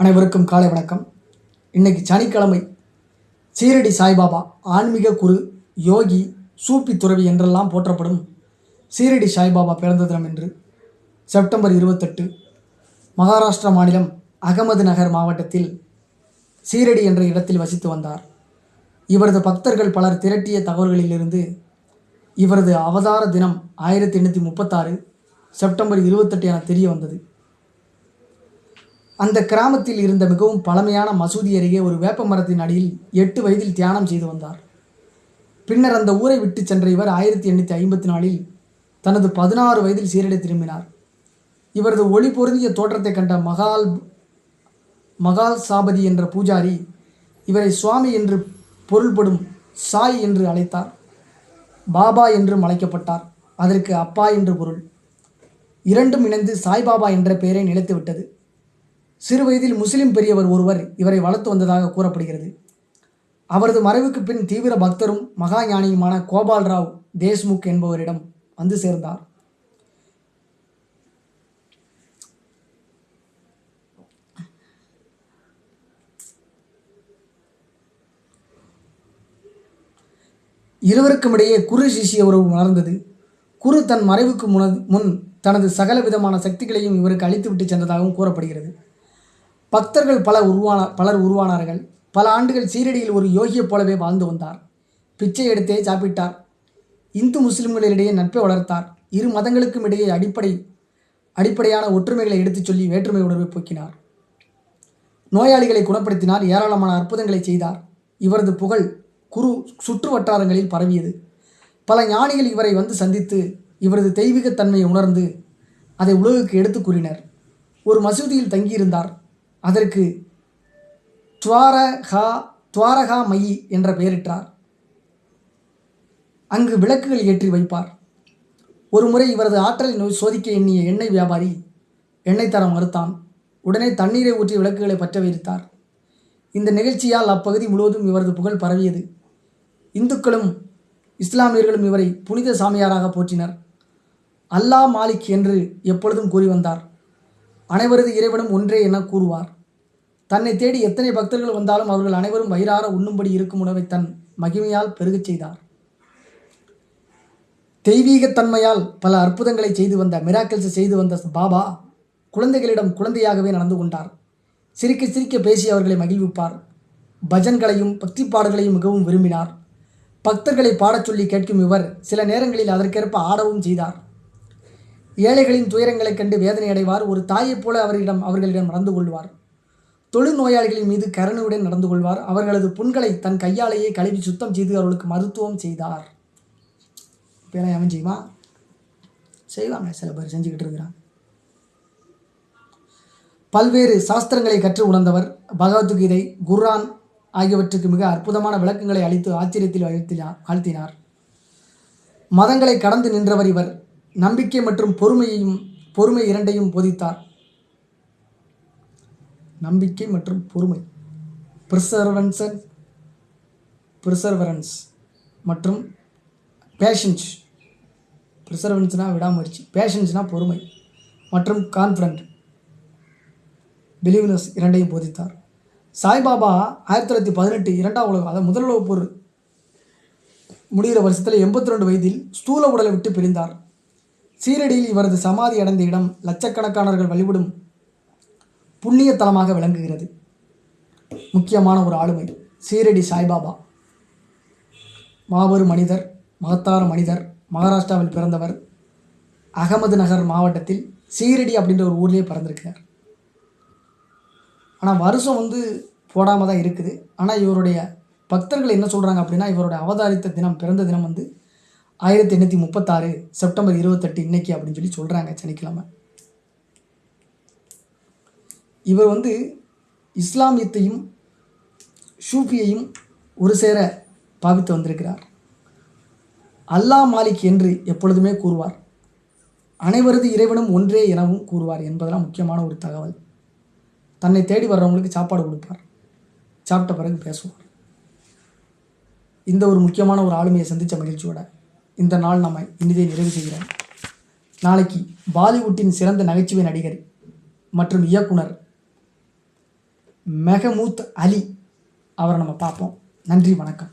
அனைவருக்கும் காலை வணக்கம். இன்னைக்கு சனிக்கிழமை சீரடி சாய்பாபா ஆன்மீக குரு யோகி சூப்பி துறவி என்றெல்லாம் போற்றப்படும் சீரடி சாய்பாபா பிறந்த தினம் என்று செப்டம்பர் இருபத்தெட்டு மகாராஷ்டிரா மாநிலம் அகமது நகர் மாவட்டத்தில் சீரடி என்ற இடத்தில் வசித்து வந்தார். இவரது பக்தர்கள் பலர் திரட்டிய தகவல்களிலிருந்து இவரது அவதார தினம் ஆயிரத்தி எண்ணூற்றி முப்பத்தாறு செப்டம்பர் இருபத்தெட்டு என தெரிய வந்தது. அந்த கிராமத்தில் இருந்த மிகவும் பழமையான மசூதி அருகே ஒரு வேப்ப மரத்தின் அடியில் எட்டு வயதில் தியானம் செய்து வந்தார். பின்னர் அந்த ஊரை விட்டு சென்ற இவர் ஆயிரத்தி எண்ணூற்றி ஐம்பத்தி நாலில் தனது பதினாறு வயதில் சீரடை திரும்பினார். இவரது ஒளி பொருந்திய தோற்றத்தை கண்ட மகால் மகால் சாபதி என்ற பூஜாரி இவரை சுவாமி என்று பொருள்படும் சாய் என்று அழைத்தார். பாபா என்றும் அழைக்கப்பட்டார். அதற்கு அப்பா என்று பொருள். இரண்டும் இணைந்து சாய்பாபா என்ற பெயரை நிலைத்துவிட்டது சிறுவயதில் முஸ்லிம் பெரியவர் ஒருவர் இவரை வளர்த்து வந்ததாக கூறப்படுகிறது. அவரது மறைவுக்கு பின் தீவிர பக்தரும் மகா ஞானியுமான கோபால் ராவ் தேஷ்முக் என்பவரிடம் வந்து சேர்ந்தார். இருவருக்கும் இடையே குரு சிஷிய உறவு வளர்ந்தது குரு தன் மறைவுக்கு முன முன் தனது சகல விதமான சக்திகளையும் இவருக்கு அளித்துவிட்டு சென்றதாகவும் கூறப்படுகிறது. பக்தர்கள் பல உருவான பலர் உருவானார்கள். பல ஆண்டுகள் சீரடியில் ஒரு யோகியைப் போலவே வாழ்ந்து வந்தார். பிச்சை எடுத்தே சாப்பிட்டார். இந்து முஸ்லிம்களிடையே நட்பை வளர்த்தார். இரு மதங்களுக்கும் இடையே அடிப்படை அடிப்படையான ஒற்றுமைகளை எடுத்துச் சொல்லி வேற்றுமை உணர்வை போக்கினார். நோயாளிகளை குணப்படுத்தினார். ஏராளமான அற்புதங்களை செய்தார். இவரது புகழ் குரு சுற்று வட்டாரங்களில் பரவியது. பல ஞானிகள் இவரை வந்து சந்தித்து இவரது தெய்வீகத்தன்மையை உணர்ந்து அதை உலகுக்கு எடுத்து கூறினர். ஒரு மசூதியில் தங்கியிருந்தார். அதற்கு துவாரகா துவாரகா மயி என்ற பெயரிட்டார். அங்கு விளக்குகள் ஏற்றி வைப்பார். ஒரு முறை இவரது ஆற்றலை நோய் சோதிக்க எண்ணிய எண்ணெய் வியாபாரி எண்ணெய் தர மறுத்தான். உடனே தண்ணீரை ஊற்றி விளக்குகளை பற்ற வைத்தார். இந்த நிகழ்ச்சியால் அப்பகுதி முழுவதும் இவரது புகழ் பரவியது. இந்துக்களும் இஸ்லாமியர்களும் இவரை புனித சாமியாராக போற்றினர். அல்லாஹ் மாலிக் என்று எப்பொழுதும் கூறி வந்தார். அனைவரது இறைவனும் ஒன்றே என கூறுவார். தன்னை தேடி எத்தனை பக்தர்கள் வந்தாலும் அவர்கள் அனைவரும் வயிறார உண்ணும்படி இருக்கும் உணவை தன் மகிமையால் பெருகச் செய்தார். தெய்வீகத்தன்மையால் பல அற்புதங்களை செய்து வந்த மிராக்கிள்ஸ் செய்து வந்த பாபா குழந்தைகளிடம் குழந்தையாகவே நடந்து கொண்டார். சிரிக்க சிரிக்க பேசி அவர்களை மகிழ்விப்பார். பஜன்களையும் பக்தி பாடல்களையும் மிகவும் விரும்பினார். பக்தர்களை பாடச் சொல்லி கேட்கும் இவர் சில நேரங்களில் அதற்கேற்ப ஆடவும் செய்தார். ஏழைகளின் துயரங்களைக் கண்டு வேதனை அடைவார் ஒரு தாயைப் போல அவரிடம் அவர்களிடம் நடந்து கொள்வார். தொழு நோயாளிகளின் மீது கருணையுடன் நடந்து கொள்வார். அவர்களது புண்களை தன் கையாலேயே கழுவி சுத்தம் செய்து அவர்களுக்கு மருத்துவம் செய்தார். பேரை அவன் செய்வான் செய்வாங்க. சில பேர் செஞ்சுக்கிட்டு இருக்கிறான் பல்வேறு சாஸ்திரங்களை கற்று உணர்ந்தவர் பகவத்கீதை குர்ஆன் ஆகியவற்றுக்கு மிக அற்புதமான விளக்கங்களை அளித்து ஆச்சரியத்தில் அழுத்தினார் ஆழ்த்தினார். மதங்களை கடந்து நின்றவர் இவர். நம்பிக்கை மற்றும் பொறுமையையும் பொறுமை இரண்டையும் போதித்தார். நம்பிக்கை மற்றும் பொறுமை. ப்ரிசர்வன்சன் ப்ரிசர்வரன்ஸ் மற்றும் பேஷன்ஸ் ப்ரிசர்வன்ஸ்னால் விடாமுயற்சி பேஷன்ஸ்னால் பொறுமை மற்றும் கான்ஃபிடண்ட் பிலீவ்னஸ் இரண்டையும் போதித்தார். சாய்பாபா ஆயிரத்தி தொள்ளாயிரத்தி பதினெட்டு இரண்டாம் உலக அதாவது முதல் உலகப் போர் முடிகிற வருஷத்தில் எண்பத்தி ரெண்டு வயதில் ஸ்தூல உடலை விட்டு பிரிந்தார். சீரடியில் இவரது சமாதி அடைந்த இடம் லட்சக்கணக்கானவர்கள் வழிபடும் புண்ணிய தலமாக விளங்குகிறது. முக்கியமான ஒரு ஆளுமை சீரடி சாய்பாபா. மாபெரும் மனிதர் மகத்தார மனிதர் மகாராஷ்டிராவில் பிறந்தவர். அகமது நகர் மாவட்டத்தில் சீரடி அப்படின்ற ஒரு ஊர்லேயே பிறந்திருக்கிறார். ஆனால் வருஷம் வந்து போடாமல் தான் இருக்குது. ஆனால் இவருடைய பக்தர்கள் என்ன சொல்கிறாங்க அப்படின்னா இவருடைய அவதாரித்த தினம் பிறந்த தினம் வந்து ஆயிரத்தி எண்ணூற்றி முப்பத்தாறு செப்டம்பர் இருபத்தெட்டு இன்னைக்கு அப்படின்னு சொல்லி சொல்கிறாங்க சனிக்கிழமை. இவர் வந்து இஸ்லாமியத்தையும் ஷூஃபியையும் ஒரு சேர பாவித்து வந்திருக்கிறார். அல்லாஹ் மாலிக் என்று எப்பொழுதுமே கூறுவார். அனைவரது இறைவனும் ஒன்றே எனவும் கூறுவார் என்பதெல்லாம் முக்கியமான ஒரு தகவல். தன்னை தேடி வர்றவங்களுக்கு சாப்பாடு கொடுப்பார். சாப்பிட்ட பிறகு பேசுவார். இந்த ஒரு முக்கியமான ஒரு ஆளுமையை சந்தித்த மகிழ்ச்சியோட இந்த நாள் நம்ம இனிதை நிறைவு செய்கிறோம் நாளைக்கு பாலிவுட்டின் சிறந்த நகைச்சுவை நடிகர் மற்றும் இயக்குனர் மெஹமூத் அலி அவரை நம்ம பார்ப்போம். நன்றி வணக்கம்.